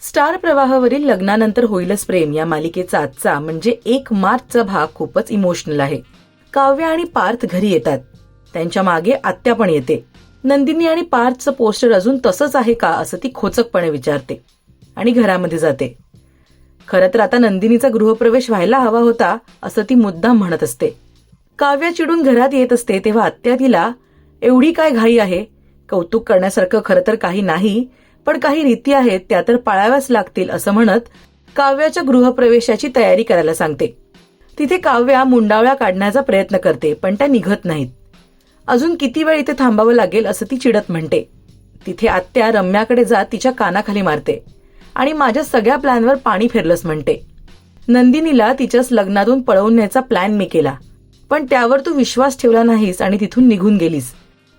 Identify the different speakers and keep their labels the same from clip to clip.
Speaker 1: Star प्रवाहावरील लग्नानंतर होईलच प्रेम. या मालिकेचा आजचा म्हणजे एक मार्चचा भाग खूपच इमोशनल आहे. काव्य आणि पार्थ घरी येतात. त्यांच्या मागे आत्या पण येते. नंदिनी आणि पार्थचं पोस्टर अजून तसंच आहे का असं ती खोचकपणे विचारते. आणि घरामध्ये जाते. खरं तर आता नंदिनीचा गृहप्रवेश व्हायला हवा होता असं ती मुद्दाम म्हणत असते. काव्य चिडून घरात येत असते तेव्हा आत्या तिला एवढी काय घाई आहे? कौतुक करण्यासारखं खरं तर काही नाही पण काही रीती आहेत त्या तर पाळाव्याच लागतील असं म्हणत काव्याच्या गृहप्रवेशाची तयारी करायला सांगते. तिथे काव्या मुंडावळ्या काढण्याचा प्रयत्न करते पण त्या निघत नाहीत. अजून किती वेळ इथे थांबावं लागेल असं ती चिडत म्हणते. तिथे आत्या रम्याकडे जात तिच्या कानाखाली मारते आणि माझ्या सगळ्या प्लॅनवर पाणी फिरलंच म्हणते. नंदिनीला तिच्याच लग्नातून पळवून न्यायचा प्लॅन मी केला पण त्यावर तू विश्वास ठेवला नाहीस आणि तिथून निघून गेलीस.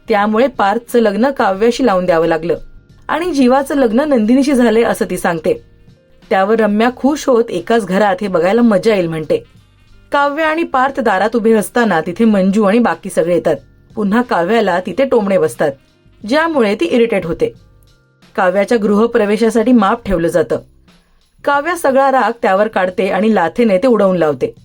Speaker 1: त्यामुळे पार्थचं लग्न काव्याशी लावून द्यावं लागलं. आणि जीवाचं लग्न नंदिनीशी झालंय असं ती सांगते. त्यावर रम्या खुश होत एकाच घरात हे बघायला मजा येईल म्हणते. काव्य आणि पार्थ दारात उभे असताना तिथे मंजू आणि बाकी सगळे येतात. पुन्हा काव्याला तिथे टोमणे बसतात. ज्यामुळे ती इरिटेट होते. काव्याच्या गृहप्रवेशासाठी माप ठेवलं जातं. काव्या सगळा राग त्यावर काढते आणि लाथेने ते उडवून लावते.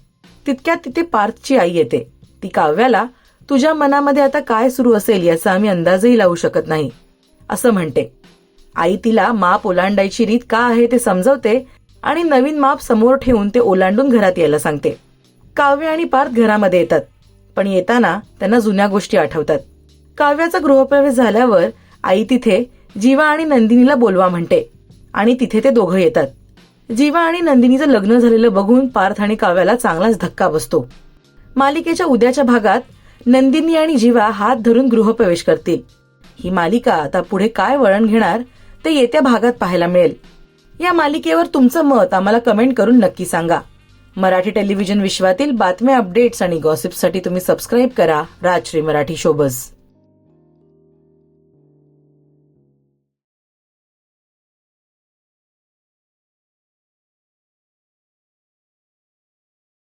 Speaker 1: तितक्यात तिथे पार्थची आई येते. ती काव्याला तुझ्या मनामध्ये आता काय सुरू असेल याचा आम्ही अंदाजही लावू शकत नाही असं म्हणते. आई तिला माप ओलांडायची रीत का आहे ते समजवते आणि नवीन माप समोर ठेवून ते ओलांडून घरात यायला सांगते. काव्य आणि पार्थ घरामध्ये येतात पण येताना त्यांना जुन्या गोष्टी आठवतात. काव्याचा गृहप्रवेश झाल्यावर आई तिथे जीवा आणि नंदिनीला बोलवा म्हणते आणि तिथे ते दोघं येतात. जीवा आणि नंदिनीचं लग्न झालेलं बघून पार्थ आणि काव्याला चांगलाच धक्का बसतो. मालिकेच्या उद्याच्या भागात नंदिनी आणि जीवा हात धरून गृहप्रवेश करतील. ही मालिका आता पुढे काय वळण घेणार ते येत्या भागात पाहायला मिळेल. या मालिकेवर तुमचं मत आम्हाला कमेंट करून नक्की सांगा. मराठी टेलिव्हिजन विश्वातील बातम्या अपडेट्स आणि गॉसिपसाठी तुम्ही सबस्क्राईब करा. राजश्री मराठी शोबज